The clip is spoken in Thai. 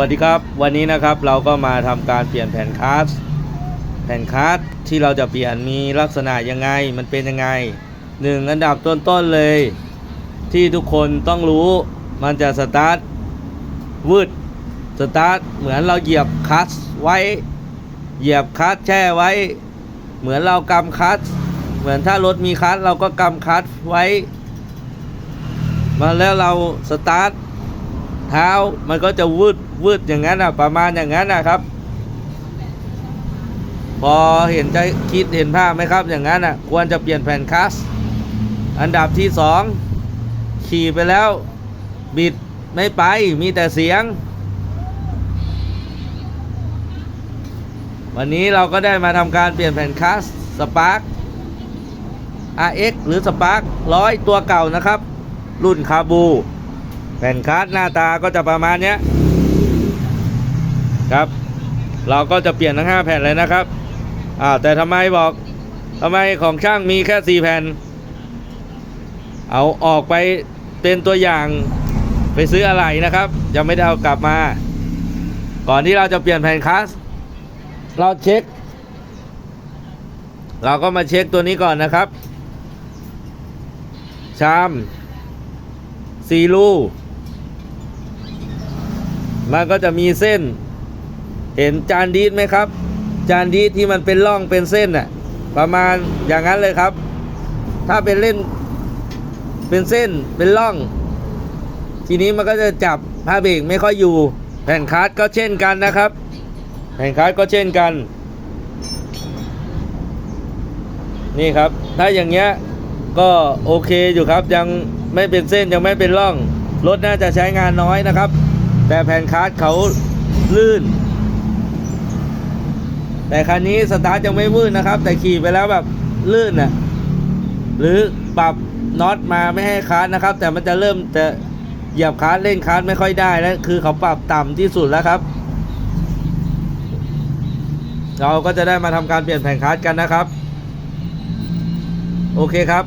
วัสดีครับ วันนี้นะครับเราก็มาทำการเปลี่ยนแผ่นคาสแผ่นคาสที่เราจะเปลี่ยนมีลักษณะยังไงมันเป็นยังไงหนึ่งอันดับต้นๆเลย ที่ทุกคนต้องรู้มันจะสตาร์ทวืดสตาร์ทเหมือนเราเหยียบคลัตช์ไว้ เหยียบคลัตช์แช่ไว้ เหมือนเรากำคลัตช์เหมือนถ้ารถมีคลัตช์เราก็กำคลัตช์ไว้ มาแล้วเราสตาร์ท เท้ามันก็จะวืดวืดอย่างนั้นอะ ประมาณอย่างนั้นนะครับ พอเห็นใจคิดเห็นภาพไหมครับอย่างนั้นอะ ควรจะเปลี่ยนแผ่นคลัส อันดับที่สองขี่ไปแล้ว บิดไม่ไปมีแต่เสียง วันนี้เราก็ได้มาทำการเปลี่ยนแผ่นคลัสสปาร์ค RX หรือสปาร์คร้อยตัวเก่านะครับ รุ่นคาบู แผ่นคัสหน้าตาก็จะประมาณเนี้ยครับ เราก็จะเปลี่ยนทั้ง 5 แผ่นเลยนะครับอ่าแต่ทำไมบอกทำไมของช่างมีแค่4แผ่น เอาออกไปเป็นตัวอย่างไปซื้ออะไรนะครับ ยังไม่ได้เอากลับมา ก่อนที่เราจะเปลี่ยนแผ่นคัส เราเช็ค เราก็มาเช็คตัวนี้ก่อนนะครับ ชามซีรู มันก็จะมีเส้น เห็นจานดีดไหมครับ จานดีดที่มันเป็นร่องเป็นเส้นน่ะประมาณอย่างนั้นเลยครับ ถ้าเป็นเล่นเป็นเส้นเป็นร่อง ทีนี้มันก็จะจับผ้าเบรกไม่ค่อยอยู่ แผ่นคาร์ดก็เช่นกันนะครับ แผ่นคาร์ดก็เช่นกัน นี่ครับ ถ้าอย่างเงี้ยก็โอเคอยู่ครับยังไม่เป็นเส้นยังไม่เป็นร่องรถน่าจะใช้งานน้อยนะครับ แต่แผ่นคาร์ดเขาลื่น แต่คันนี้สตาร์ทยังไม่มืดนะครับ แต่ขี่ไปแล้วแบบลื่นน่ะหรือปรับน็อตมาไม่ให้คาร์ดนะครับ แต่มันจะเริ่มจะเหยียบคาร์ดเล่นคาร์ดไม่ค่อยได้แล้วคือเขาปรับต่ำที่สุดแล้วครับ เราก็จะได้มาทำการเปลี่ยนแผ่นคาร์ดกันนะครับ โอเคครับ